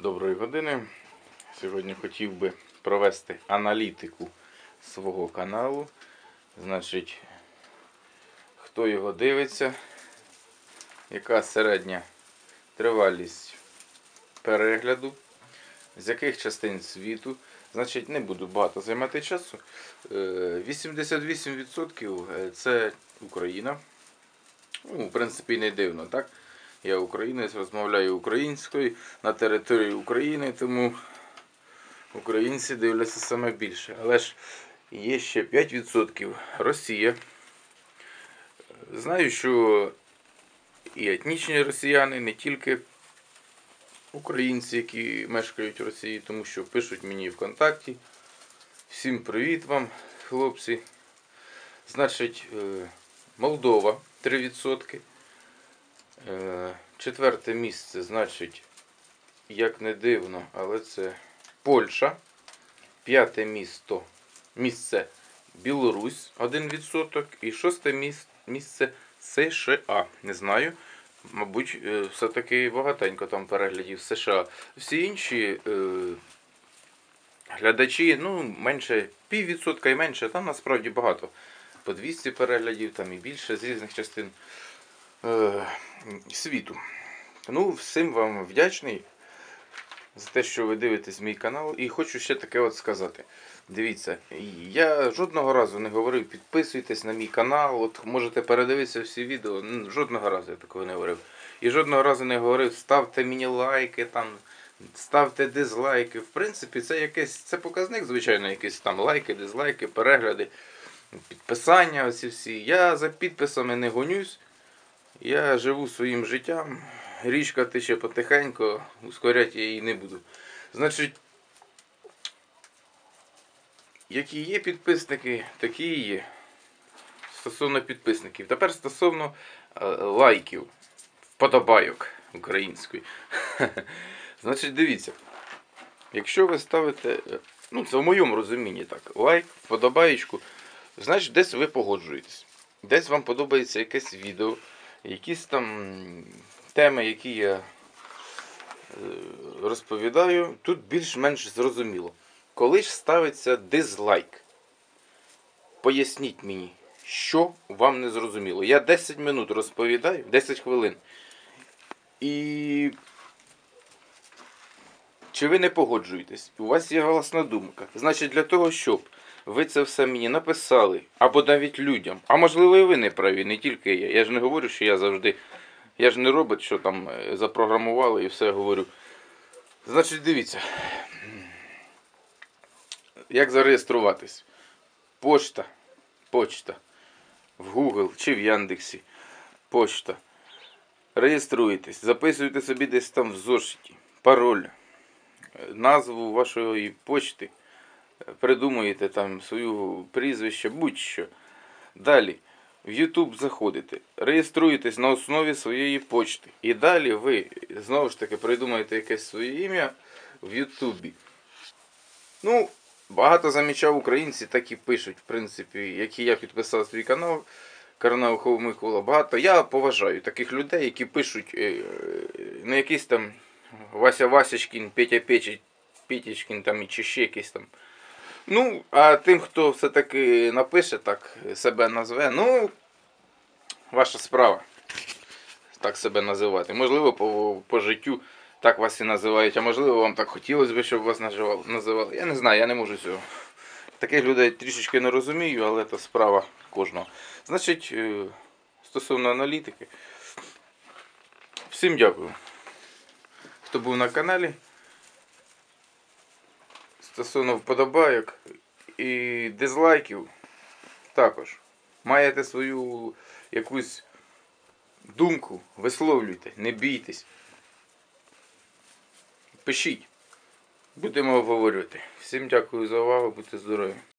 Доброї години. Сьогодні хотів би провести аналітику свого каналу. Значить, хто його дивиться, яка середня тривалість перегляду, з яких частин світу. Значить, не буду багато займати часу. Е, 88% це Україна. Ну, в принципі, не дивно, так? Я українець, розмовляю українською на території України, тому українці дивляться саме більше. Але ж є ще 5% Росія. Знаю, що і етнічні росіяни, не тільки українці, які мешкають в Росії, тому що пишуть мені ВКонтакті. Всім привіт вам, хлопці. Значить, е, Молдова 3%. Е, Четверте місце, значить, як не дивно, але це Польща. П'яте місто, місце Білорусь 1%. І шосте місце США. Не знаю. Мабуть, е, все-таки багатенько там переглядів США. Всі інші е, глядачі, ну, менше піввідсотка і менше, там насправді багато. По 200 переглядів, там і більше з різних частин е, світу. Ну, всім вам вдячний за те, що ви дивитесь мій канал. І хочу ще таке от сказати. Дивіться, я жодного разу не говорив, підписуйтесь на мій канал, от можете передивитися всі відео. Жодного разу я такого не говорив. І жодного разу не говорив, ставте мені лайки, там, ставте дизлайки. В принципі, це якийсь це показник, звичайно, якісь там лайки, дизлайки, перегляди, підписання. Оці всі. Я за підписами не гонюсь. Я живу своїм життям. Річка тече потихеньку, ускоряти я її не буду. Значить, які є підписники, такі і є. Стосовно підписників. Тепер стосовно е, лайків, вподобайок української. Значить, дивіться. Якщо ви ставите, е, ну це в моєму розумінні так, лайк, вподобаєчку, значить десь ви погоджуєтесь. Десь вам подобається якесь відео, якісь там теми, які я е, розповідаю, тут більш-менш зрозуміло. Коли ж ставиться дизлайк, поясніть мені, що вам не зрозуміло. Я 10 минут розповідаю, 10 хвилин. І чи ви не погоджуєтесь? У вас є голосна думка. Значить, для того, щоб ви це все мені написали, або навіть людям, а можливо і ви не праві, не тільки я. Я ж не говорю, що я завжди. Я ж не робот, що там е, запрограмували і все говорю. Значить, дивіться. Як зареєструватись? Почта. Почта. В Google чи в Яндексі. Почта. Реєструєтесь, записуєте собі десь там в зошиті. Пароль, назву вашої почти. Придумуєте там свою прізвище, будь-що. Далі. В YouTube заходите, реєструєтесь на основі своєї почти. І далі ви знову ж таки придумаєте якесь своє ім'я в Ютубі. Ну, багато замічав українці, так і пишуть, в принципі, які я підписав свій канал. Карнаухов Микола. Багато. Я поважаю таких людей, які пишуть е, е, не якийсь там Вася Васячкін, Петя Печі- Петячкін там, чи ще якийсь там. Ну, а тим, хто все-таки напише так, себе назве, ну, ваша справа. Так себе називати. Можливо, по, по життю так вас і називають, а можливо, вам так хотілося б, щоб вас називали. Я не знаю, я не можу цього. Таких людей трішечки не розумію, але це справа кожного. Значить, е, стосовно аналітики. Всім дякую. Хто був на каналі. Стосовно вподобайок і дизлайків також. Маєте свою якусь думку, висловлюйте, не бійтесь. Пишіть. Будемо обговорювати. Всім дякую за увагу, будьте здорові.